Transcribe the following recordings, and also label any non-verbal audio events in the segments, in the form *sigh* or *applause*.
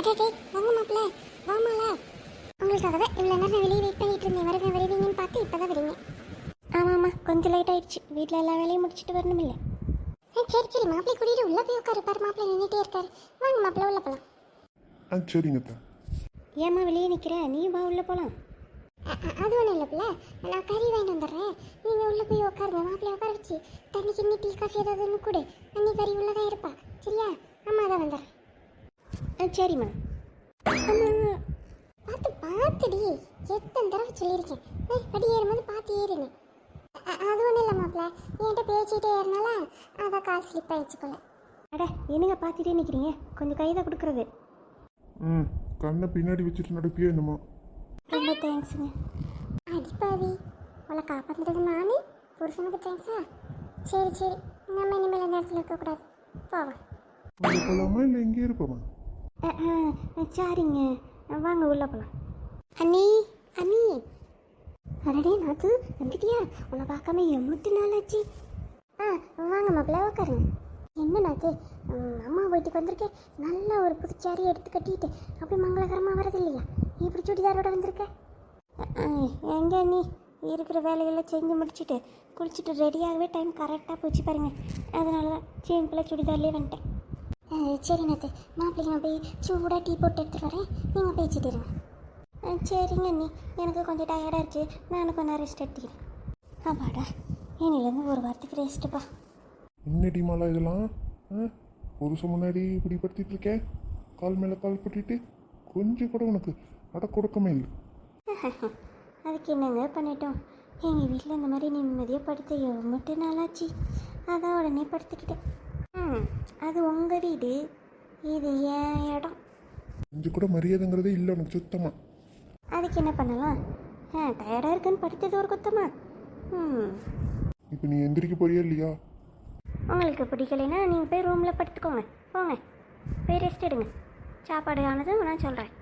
அடடே வாங்க மாப்பிள்ள வாமால உங்களுக்காக தான் இவ்வளோ நேரம் வெளியே வெயிட் பண்ணிட்டு இருந்தேன். வருங்க வருவீங்கன்னு பார்த்து இப்போ தான் வரீங்க. ஆமாம் ஆமாம் கொஞ்சம் லேட் ஆயிடுச்சு. வீட்டில் எல்லா வேலையும் முடிச்சுட்டு வரணும் இல்லை சரி சரி மாப்பிள்ளை கூட்டிட்டு உள்ளே போய் உட்காரு. பாரு மாப்பிள்ளை நின்றுட்டே இருக்காரு. வாங்க மாப்பிள்ளை உள்ள போகலாம் ஆ சரிங்க ஏம்மா வெளியே நிற்கிற நீ வா உள்ளே போகலாம் அது ஒன்றும் இல்லை பிள்ளை. நான் கறி வாங்கிட்டு வந்துடுறேன். நீங்கள் உள்ளே போய் உட்காருங்க. மாப்பிள்ளை உட்கார வச்சு தண்ணி கிண்ணி டீ காஃபி ஏதாவது ஒன்று கொடு. அன்னி கறி உள்ளே தான் இருப்பா. சரியா? அம்மா தான் வந்துடுறேன் ஆ சரிம்மா பார்த்து பார்த்துடி. எத்தனை தடவை சொல்லியிருக்கேன். ஏய், படி ஏறும்போது பார்த்து ஏறுங்க அது ஒன்றும் இல்லை மாப்பிள்ள. என்கிட்ட பேசிகிட்டே ஏறினால அதான் கால் ஸ்லிப் ஆயிடுச்சு போல. அட என்னங்க பார்த்துட்டே நிற்கிறீங்க கொஞ்சம் கைதை கொடுக்குறது. ம் கண்ணை பின்னாடி வச்சுட்டு நடப்பியே என்னமோ. ரொம்ப தேங்க்ஸுங்க அடிப்பாவி உங்களை காப்பாற்றுறது நானு புருஷனுக்கு தேங்க்ஸா சரி சரி. நம்ம இனிமேல் அந்த இடத்துல இருக்கக்கூடாது. போவோம். போகலாமா இல்லை இருப்போமா? சரிங்க. வாங்க உள்ளே போகலாம் அண்ணி அண்ணி. அடடே நாத்து வந்துட்டியா? உன்னை பார்க்காம எண்பத்தி நாள் ஆச்சு. ஆ வாங்க மாப்பிள்ள உட்காருங்க என்ன நாத்து? அம்மா வீட்டுக்கு வந்திருக்கேன் நல்ல ஒரு புது சாரி எடுத்து கட்டிட்டு அப்படி மங்களகரமாக வர்றது இல்லையா இப்படி சுடிதாரோட வந்திருக்க? எங்க அண்ணி? இருக்கிற வேலையெல்லாம் செஞ்சு முடிச்சுட்டு குளிச்சுட்டு ரெடியாகவே டைம் கரெக்டாக போச்சு பாருங்க. அதனால தான் சிம்பிளாக சுடிதார்லேயே வந்துட்டேன். சரி நேத்து மாப்பிள்ளைக்கு நான் போய் சூடாக டீ போட்டு எடுத்துட்டு வரேன். நீங்கள் பேசிட்டு இருங்க. சரிங்க நீ எனக்கு கொஞ்சம் டயர்டாக இருக்கு. நான் கொஞ்ச நேரம் ரெஸ்ட் எடுத்துக்கிறேன். ஆமாடா இன்னிலேருந்து ஒரு வாரத்துக்கு ரெஸ்ட்டுப்பா என்னடி மாலா இதெல்லாம்? புருஷன் முன்னாடி இப்படி படுத்திட்டு இருக்கேன் கால் மேலே கால் பட்டிட்டு கொஞ்சம் கூட உனக்கு அட கொடுக்கமே இல்லை. *laughs* அதுக்கு என்னங்க பண்ணிட்டோம்? எங்கள் வீட்டில் இந்த மாதிரி நிம்மதியாக படுத்த எவ்வளோ நாளாச்சு. அதான் உடனே படுத்துக்கிட்டேன். அது உங்கள் வீடு. இது என் இடம். கொஞ்சம் கூட மரியாதைங்கிறதே இல்லை உனக்கு சுத்தமாக அதுக்கு என்ன பண்ணலாம்? ஆ டயர்டாக இருக்குன்னு படுத்தது ஒரு குத்தமா? ம். இப்போ நீ எந்திரிக்க போறியா இல்லையா? உங்களுக்கு பிடிக்கலைன்னா நீங்கள் போய் ரூமில் படுத்துக்கோங்க. போங்க. போய் ரெஸ்ட் எடுங்க. சாப்பாடு ஆனதும் நான் சொல்கிறேன்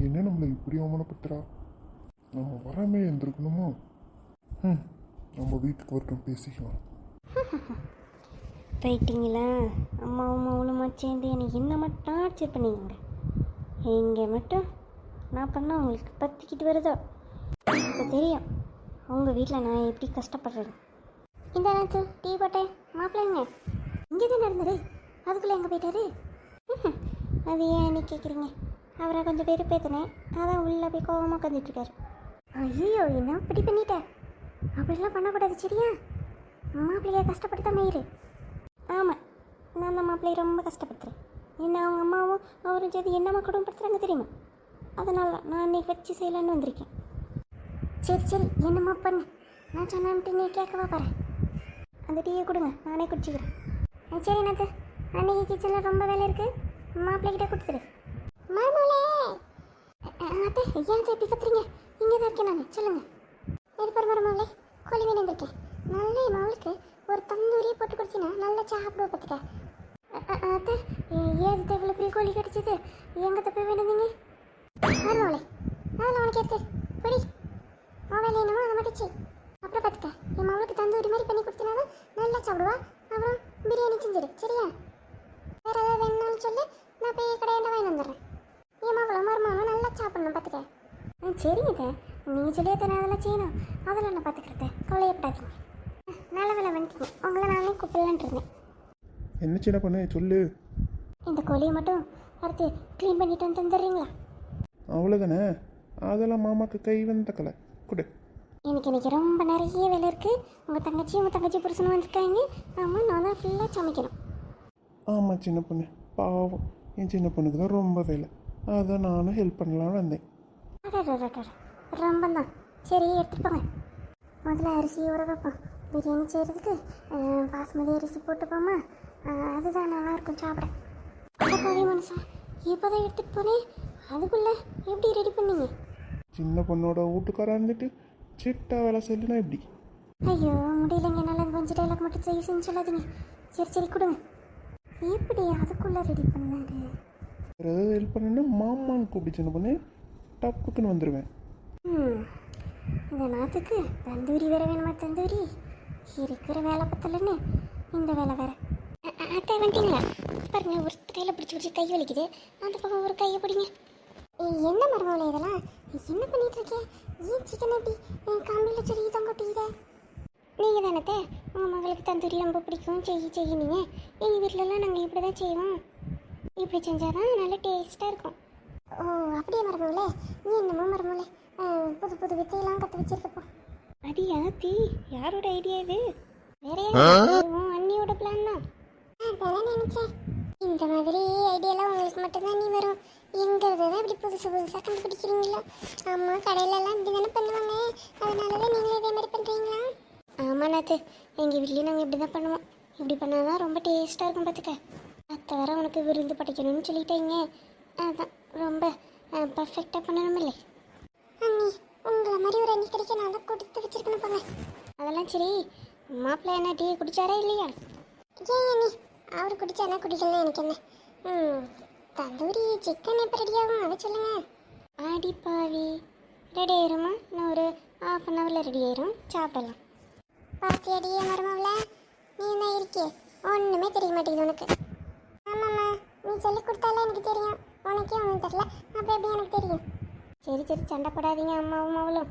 என்ன நம்மளை இப்படி அவமானப்படுத்துறா? நம்ம வராமே இருந்திருக்கணுமோ ம். நம்ம வீட்டுக்கு வரட்டும் பேசிக்கலாம். *laughs* போயிட்டீங்களா? அம்மாவும் அவளுமா சேர்ந்து எனக்கு என்ன மட்டும் டார்ச்சர் பண்ணிக்கோங்க இங்கே மட்டும் நான் பண்ணால் உங்களுக்கு பற்றிக்கிட்டு வருதோ? இப்போ தெரியும். உங்கள் வீட்டில் நான் எப்படி கஷ்டப்படுறேன் இந்த நேரத்து டீ போட்டேன் மாப்பிள்ளைங்க இங்கே தான் நடந்தது அதுக்குள்ளே எங்கே போயிட்டாரு? அது ஏன் நீ கேட்குறீங்க அவரை கொஞ்சம் பேர் பேத்தினேன். அதான் உள்ளே போய் கோபமாக உட்காந்துட்ருக்காரு ஐயோ என்ன இப்படி பண்ணிட்டேன் அப்படிலாம் பண்ணக்கூடாது சரியா? மாப்பிள்ளைய கஷ்டப்படுத்தாம இரு. ஆமாம் நான் அந்த மாப்பிள்ளையை ரொம்ப கஷ்டப்படுத்துகிறேன் என்ன அவங்க அம்மாவும் அவரும் சேர்த்து என்னம்மா குடும்பப்படுத்துகிறாங்க தெரியுமா? அதனால் நான் அன்னைக்கு வச்சு செய்யலான்னு வந்திருக்கேன். சரி சரி. என்னம்மா பண்ணு? நான் சொன்னேன்ட்டு நீ கேட்கவா பாரு. அந்த டீயை கொடுங்க. நானே குடிச்சிக்கிறேன். ஆ, சரி நாத்து. அன்னைக்கு கிச்சனில் ரொம்ப வேலை இருக்குது மாப்பிள்ளைகிட்ட கொடுத்துரு மருமகளே! அத்தை ஏன் அத்தை இப்படி கத்துறீங்க? இங்கே தான் இருக்கேன் நான். சொல்லுங்கள் இது பாரு மருமகளே. கோழி மீன் வந்திருக்கேன். நல்லே என் மகளுக்கு ஒரு தந்தூரியை போட்டு குடிச்சினா நல்லா சாப்பிடுவோம் பார்த்துக்க. அத்தை ஏன் இவ்வளோ பெரிய கோழி கிடச்சிது? எங்கே தப்பி வேணுங்க அவளை. அதில் உனக்கு எடுத்து பிடி. அவள் என்னமோ அதை மட்டும் அப்புறம் பார்த்துக்க. என் மகளுக்கு தந்தூரி மாதிரி பண்ணி கொடுத்தினாதான் நல்லா சாப்பிடுவா. அப்புறம் பிரியாணி செஞ்சிடு சரியா? வேற ஏதாவது வேணும்னு சொல்லி. நான் போய் கடையாண்ட வாங்கி வந்துடுறேன். என் மகளும் மருமகனும் நல்லா சாப்பிடணும் பார்த்துக்க. ஆ சரிங்க நீங்கள் சொல்லியே தானே அதெல்லாம் செய்யணும்? அதெல்லாம் நான் பார்த்துக்கிறத கவலையப்படாதீங்க ஆ, நல்ல வேலை வந்துட்டீங்க உங்களை இருந்தேன் என்ன சின்ன பண்ணு சொல்லு. இந்த கோழியை மட்டும் அடுத்து க்ளீன் பண்ணிட்டு வந்து தந்துடுறீங்களா? அவ்வளோதானே அதெல்லாம் மாமாக்கு கை வந்த கலை கொடு. எனக்கு இன்னைக்கு ரொம்ப நிறைய வேலை இருக்குது உங்கள் தங்கச்சி உங்கள் தங்கச்சி புருஷனும் வந்திருக்காங்க. ஆமாம் நான் தான் ஃபுல்லாக சமைக்கணும். ஆமாம் சின்ன பொண்ணு. பாவம். என் சின்ன பொண்ணுக்கு தான் ரொம்ப வேலை. அதான் நானும் ஹெல்ப் பண்ணலாம்னு வந்தேன். ரொம்ப தான் சரி எடுத்துட்டு போங்க. முதல்ல அரிசி ஊற வைப்போம். பிரியாணி செய்கிறதுக்கு பாஸ்மதி அரிசி போட்டுப்போமா? அதுதான் நல்லா இருக்கும் சாப்பிட. அடப்பாவி மனுஷா இப்போ தான் எடுத்துகிட்டு போனேன். அதுக்குள்ளே எப்படி ரெடி பண்ணீங்க? சின்ன பொண்ணோட வீட்டுக்காரா இருந்துட்டு சிட்டா வேலை செய்யலனா எப்படி? ஐயோ முடியலைங்க. என்னால் கொஞ்சம் டைலாக் மட்டும் செய்ய செஞ்சு சொல்லாதீங்க. சரி சரி கொடுங்க. எப்படி அதுக்குள்ளே ரெடி பண்ணாரு? வேறு ஏதாவது ஹெல்ப் பண்ணணுன்னா மாமான்னு கூப்பிட்டு சின்ன பொண்ணு டப்புக்குன்னு வந்துடுவேன் இந்த நாத்துக்கு தந்தூரி வேற வேணுமா தந்தூரி? இருக்கிற வேலை பத்தலன்னு இந்த வேலை வேற. அ- வந்துட்டீங்களா? பாருங்க ஒரு கையில் பிடிச்சி பிடிச்சி கை வலிக்குது. அந்த பக்கம் ஒரு கையை பிடிங்க. ஏய், என்ன மருமகளை இதெல்லாம்? என்ன பண்ணிட்டு இருக்கேன் ஏன் சிக்கன் எப்படி கம்பியில் சொல்லி டீத நீங்கள் தானே உங்கள் மகளுக்கு தந்தூரி ரொம்ப பிடிக்கும். செய்ய செய்யணுங்க எங்கள் வீட்டிலலாம் நாங்கள் இப்படி தான் செய்வோம். இப்படி செஞ்சால் தான் நல்லா டேஸ்ட்டாக இருக்கும். ஓ அப்படியே மருமகளே நீ என்னமோ மருமகளே புது புது வித்தையெல்லாம் கற்று வச்சிருக்கப்போ. அது யாத்தி யாரோட ஐடியா இது? வேற? உன் அண்ணியோட பிளான் தான். அதான் நினைச்சேன். இந்த மாதிரி ஐடியாலாம் உங்களுக்கு மட்டும்தான் நீ வரும். எங்கிறது தான் இப்படி புதுசு புதுசாக கண்டுபிடிக்கிறீங்களோ? அம்மா கடையிலலாம் இப்படி தானே பண்ணுவாங்க. அதனால தான் நீங்களும் இதே மாதிரி பண்ணுறீங்களா ஆமாம் நாத்து. எங்கள் வீட்லேயும் நாங்கள் இப்படி தான் பண்ணுவோம். இப்படி பண்ணால் தான் ரொம்ப டேஸ்ட்டாக இருக்கும் பார்த்துக்க அத்தை வர உனக்கு விருந்து படைக்கணும்னு சொல்லிட்டீங்க அதான் ரொம்ப பர்ஃபெக்டாக பண்ணணுமில்லை. உங்களை மாதிரி ஒரு அண்ணி கிடைக்க நான் தான் கொடுத்து வச்சிருக்கணும் போங்க. அதெல்லாம் சரி மாப்பிள்ளை என்ன டீ குடிச்சாரா இல்லையா? ஏன் அண்ணி? அவர் குடிச்சானா குடிக்கலாம் எனக்கு என்ன? ம் தந்தூரி சிக்கன் எப்போ ரெடி ஆகும்? அதை சொல்லுங்க. ஆடி பாவி. ரெடி ஆயிருமா? இன்னும் ஒரு ஹாஃப் அன் ஹவரில் ரெடி ஆயிரும். சாப்பிடலாம். பாத்தி அடியே மருமவள? நீ என்ன இருக்கே? ஒன்றுமே தெரிய மாட்டேங்குது உனக்கு. ஆமாம்மா நீ சொல்லி கொடுத்தாலே எனக்கு தெரியும். உனக்கே ஒன்றும் தெரியல. அப்புறம் எப்படி எனக்கு தெரியும்? சரி சரி சண்டை போடாதீங்க அம்மாவும் அவளும்.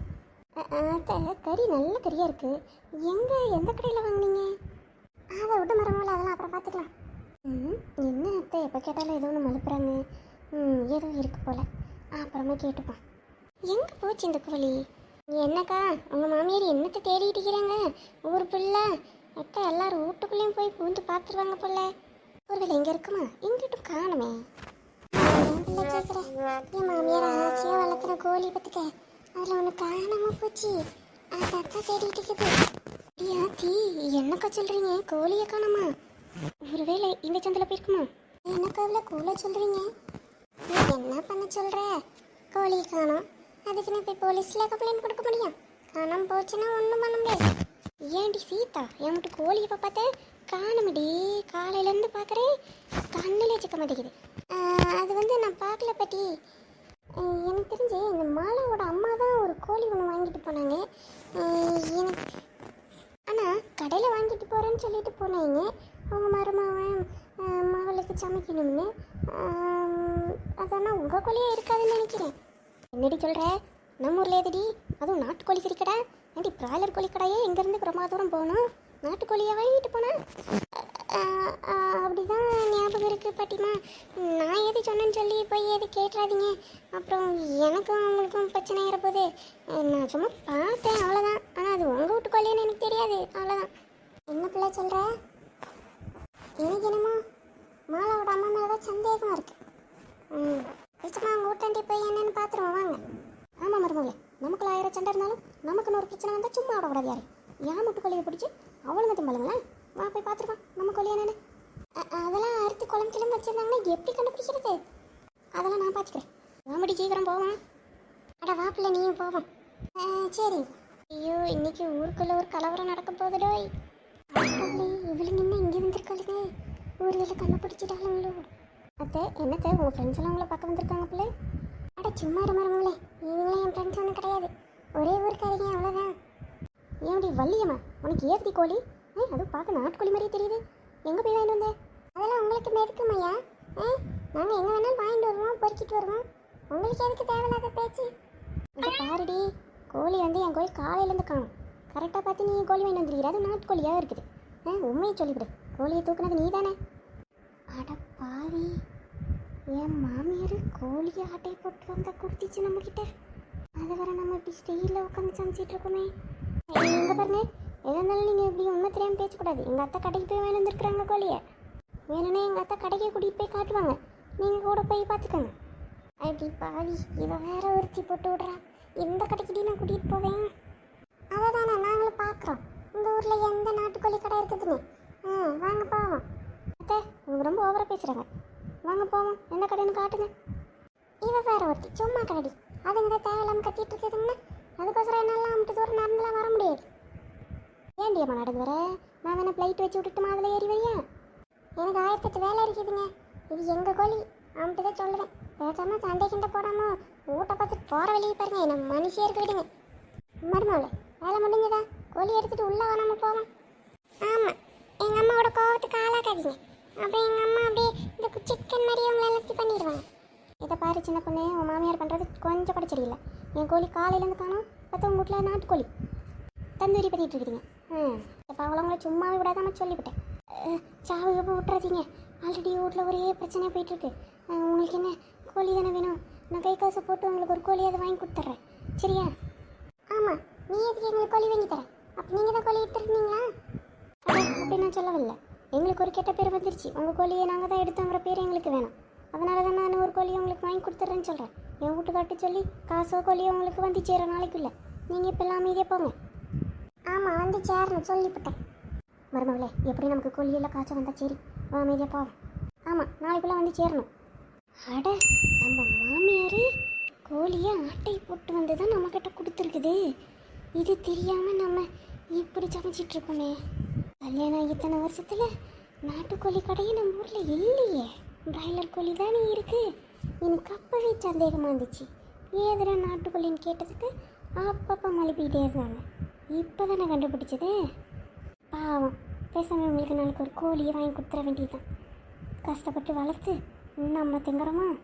கறி நல்ல கறியாக இருக்கு. எங்கே எந்த கடையில் வாங்குனீங்க? அதை விட்டு மரமில்ல அதெல்லாம் அப்புறம் பார்த்துக்கலாம். ம் என்ன அத்தை எப்போ கேட்டாலும் ஏதோ ஒன்று மலுப்புறாங்க. ம் ஏதோ இருக்கு போல. அப்புறமா கேட்டுப்பான் எங்கே போச்சு இந்த கோழி என்னக்கா உங்கள் மாமியார் என்னத்தை தேடிட்டு இருக்கிறாங்க? ஊர் பிள்ளை அக்கா எல்லாரும் வீட்டுக்குள்ளேயும் போய் பூந்து பார்த்துருவாங்க போல. ஒருவேளை எங்கே இருக்குமா? எங்கிட்டும் காணுமே. என் பிள்ளை என் மாமியார் ஆசையாக வளர்த்துற கோழி பத்துக்க அதில் ஒன்று காணாம போச்சு. அதான் தேடிட்டு இருக்குது. தீ என்னக்கா சொல்றீங்க? கோழியை காணோமா? ஒருவேளை இந்த சந்தில போயிருக்குமா? என்னக்கா அதில் கூல சொல்றீங்க? நீ என்ன பண்ண சொல்ற? கோழியை காணோம். அதுக்கு நான் போய் போலீஸில் கம்ப்ளைண்ட் கொடுக்க முடியும். காணாம போச்சுன்னா ஒன்றும் பண்ண முடியாது. ஏன்டி சீதா என் மட்டும் கோழியை இப்போ பார்த்தேன் காணுமடி காலையிலேருந்து பார்க்குறேன் கண்ணிலே சிக்க மாட்டேங்குது. அது வந்து நான் பார்க்கல பாட்டி. எனக்கு தெரிஞ்சு இந்த மாலாவோட அம்மா தான் ஒரு கோழி ஒன்று வாங்கிட்டு போனாங்க. எனக்கு ஆனால் கடையில் வாங்கிட்டு போகிறேன்னு சொல்லிட்டு போனாங்க. அவங்க மருமகன் மகளுக்கு சமைக்கணும்னு. ஆஹ், அதெல்லாம் உங்கள் கோழியே இருக்காதுன்னு நினைக்கிறேன். என்னடி சொல்கிற நம்ம ஊரில் எதுடி? அதுவும் நாட்டுக்கோழி கறி கடை ஏன்டி பிராய்லர் கோழி கடையே இங்கேருந்து ரொம்ப தூரம் போகணும்? நாட்டுக்கோழியை வாங்கிட்டு போனேன் அப்படிதான் ஞாபகம் இருக்குது பாட்டிமா. நான் எது சொன்னேன்னு சொல்லி போய் எது கேட்டுறாதீங்க. அப்புறம் எனக்கும் அவங்களுக்கும் பிரச்சனை ஆகிறப்போது நான் சும்மா பார்த்தேன் அவ்வளோதான் ஆனால் அது உங்கள் வீட்டு எனக்கு தெரியாது. அவ்வளோதான் என்ன பிள்ளை சொல்கிற எனக்கு என்னமோ மாலாவோட அம்மா மேலே தான் சந்தேகமாக இருக்குது ம் நிச்சயமா அவங்க வீட்டாண்டி போய் என்னன்னு பார்த்துருவோம் வாங்க. ஆமாம் மருமகளே. நமக்குள்ள ஆயிரம் சண்டை இருந்தாலும் நமக்குன்னு ஒரு பிரச்சனை வந்தால் சும்மா விடக்கூடாது யாரு? ஏன் முட்டு கொள்ளையை பிடிச்சி அவளுங்க திம்பளுங்களேன் வா போய் பார்த்துருவா நம்ம கொள்ளையா என்னன்னு அதெல்லாம் அறுத்து குளம் கிளம்பு வச்சிருந்தாங்கன்னா எப்படி கண்டுபிடிக்கிறது? அதெல்லாம் நான் பார்த்துக்கிறேன். வாமடி சீக்கிரம் போவோம். அட வா பிள்ளை நீயும் போவோம். ஆ, சரி. ஐயோ இன்னைக்கு ஊருக்குள்ளே ஒரு கலவரம் நடக்க போகுதுடோய் இவளுங்க என்ன இங்கே வந்திருக்காளுங்க. ஊரில் கண்டுபிடிச்சிட்டாளுங்களோ அத்தை என்னத்தை உங்கள் ஃப்ரெண்ட்ஸ் எல்லாம் உங்களை பார்க்க வந்திருக்காங்க பிள்ளை? அட சும்மா இரு இவங்களாம் என் ஃப்ரெண்ட்ஸ் ஒன்றும் கிடையாது. ஒரே ஊருக்காரங்க அவ்வளோதான் ஏன்டி வள்ளியம்மா? உனக்கு ஏத்தி கோழி? ஏ அது பார்க்க நாட்டுக்கோழி மாதிரியே தெரியுது. எங்கே போய் வாங்கிட்டு வந்தேன் அதெல்லாம் உங்களுக்கு மெதுக்கும் ஐயா? ஏ நாங்கள் எங்கே வேணாலும் வாங்கிட்டு வருவோம் பொறுக்கிட்டு வருவோம். உங்களுக்கு எதுக்கு தேவையில்லாத பேச்சு? இங்கே பாருடி கோழி வந்து என் கோழி காலையிலேருந்து காணும். கரெக்டாக பார்த்து நீ கோழி வாங்கி வந்துருக்கிற அது நாட்டுக்கோழியாக இருக்குது. ஆ உண்மையை சொல்லிவிடு. கோழியை தூக்குனது நீ தானே அட பாவி. என் மாமியார் கோழியை ஆட்டை போட்டு வந்த கொடுத்துச்சு நம்மக்கிட்ட அதை வர நம்ம இப்படி ஸ்டெயிலில் உட்காந்து சமைச்சிட்டு இருக்கோமே. பாருங்க. எதாக இருந்தாலும் நீங்கள் எப்படி உண்மை தெரியாமல் பேசக்கூடாது. எங்கள் அத்தை கடைக்கு போய் வேணும் வந்துருக்குறாங்க கோழியை. வேணும்னா எங்கள் அத்தை கடைக்கு கூட்டிகிட்டு போய் காட்டுவாங்க. நீங்கள் கூட போய் பார்த்துக்கோங்க. அடி பாவி இவ வேற ஒருத்தி போட்டு விட்றா. எந்த கடைக்கிட்டே நான் கூட்டிகிட்டு போவேன். அதை தானே நாங்களும் பார்க்குறோம். இந்த ஊரில் எந்த நாட்டுக்கோழி கடை இருக்குதுன்னு. ஆ வாங்க போவோம். அத்தை இவங்க ரொம்ப ஓவராக பேசுகிறாங்க வாங்க போவோம். எந்த கடைன்னு காட்டுங்க. இவ வேற ஒருத்தி சும்மா கடடி அதுங்க தேவையில்லாமல் கத்திட்டு இருக்குதுங்கன்னா அதுக்கோசரம் என்னெல்லாம் அம்பிட்டு தூரம் நடந்துலாம் வர முடியாது. ஏன்டி அம்மா நடந்து வர? நான் வேணா பிளைட் வச்சு விட்டுட்டுமா அதில் ஏறி வரியா? எனக்கு ஆயிரத்தெட்டு வேலை இருக்குதுங்க. இது எங்கள் கோழி? அவன்கிட்ட தான் சொல்லுவேன். பேசாமல் சண்டை கிண்டை போடாமல் ஊட்ட பார்த்துட்டு போகிற வழியை பாருங்க. என்ன மனுஷே இருக்க விடுங்க. மருமவளே வேலை முடிஞ்சதா? கோழி எடுத்துட்டு உள்ளே வராமல் போவோம் ஆமாம் எங்கள் அம்மாவோட கோவத்துக்கு ஆளாக்காதீங்க. அப்புறம் எங்கள் அம்மா அப்படியே இந்த சிக்கன் மாதிரி அவங்கள எல்லாத்தையும் பண்ணிடுவாங்க. இதை பாரு சின்ன பொண்ணு உன் மாமியார் பண்ணுறது கொஞ்சம் கூட சரியில்லை. என் கோழி காலையிலேருந்து காணும் பார்த்தா உங்கள் வீட்டில் நாட்டுக்கோழி. தந்தூரி பண்ணிட்டு இருக்கிறீங்க. ம். இப்போ சும்மாவே விடாதாம சொல்லிவிட்டேன். சாவு கீவு விட்டுறாதீங்க. ஆல்ரெடி வீட்டில் ஒரே பிரச்சனை போயிட்டுருக்கு. உங்களுக்கு என்ன கோழி தானே வேணும்? நான் கை காசு போட்டு உங்களுக்கு ஒரு கோழியாவது வாங்கி கொடுத்துட்றேன். சரியா? ஆமாம் நீ எதுக்கு எங்களுக்கு கோழி வாங்கி தரேன் அப்போ நீங்கள் தான் கோழி எடுத்துருந்தீங்களா அப்படி நான் சொல்லவில்லை. எங்களுக்கு ஒரு கெட்ட பேர் வந்துருச்சு. உங்கள் கோழியை நாங்கள் தான் எடுத்தோங்கிற பேர் எங்களுக்கு வேணும். அதனால தான் நான் ஒரு கோழியை உங்களுக்கு வாங்கி கொடுத்துட்றேன்னு சொல்கிறேன் என் வீட்டுக்காட்டு சொல்லி காசோ கோழியோ உங்களுக்கு வந்து சேர நாளைக்குள்ள. நீங்கள் இப்போ எல்லாம் அமைதியாக போங்க. ஆமாம் வந்து சேரணும் சொல்லிவிட்டேன் மருமகளே எப்படி நமக்கு கோழியெல்லாம் காய்ச்சல் வந்தால் சரி. வா அமைதியாக போவோம். ஆமாம் நாளைக்குள்ளே வந்து சேரணும். அட நம்ம மாமியார் கோழியை ஆட்டை போட்டு வந்து தான் நம்மக்கிட்ட கொடுத்துருக்குது. இது தெரியாமல் நம்ம இப்படி சமைச்சிட்ருக்கோமே. கல்யாணம் ஆகி இத்தனை வருஷத்தில் நாட்டுக்கோழி கடையை நம்ம ஊரில் இல்லையே. பிராய்லர் கோழி தானே இருக்குது எனக்கு அப்போவே சந்தேகமாக இருந்துச்சு. ஏதுடா நாட்டுக்கோழின்னு கேட்டதுக்கு அப்பப்போ மழுப்பிக்கிட்டே இருந்தாங்க. இப்போ தானே கண்டுபிடிச்சது? பாவம். பேசாமல் உங்களுக்கு நாளைக்கு ஒரு கோழியை வாங்கி கொடுத்துட வேண்டியதுதான். கஷ்டப்பட்டு வளர்த்து நம்ம திங்குறோமா?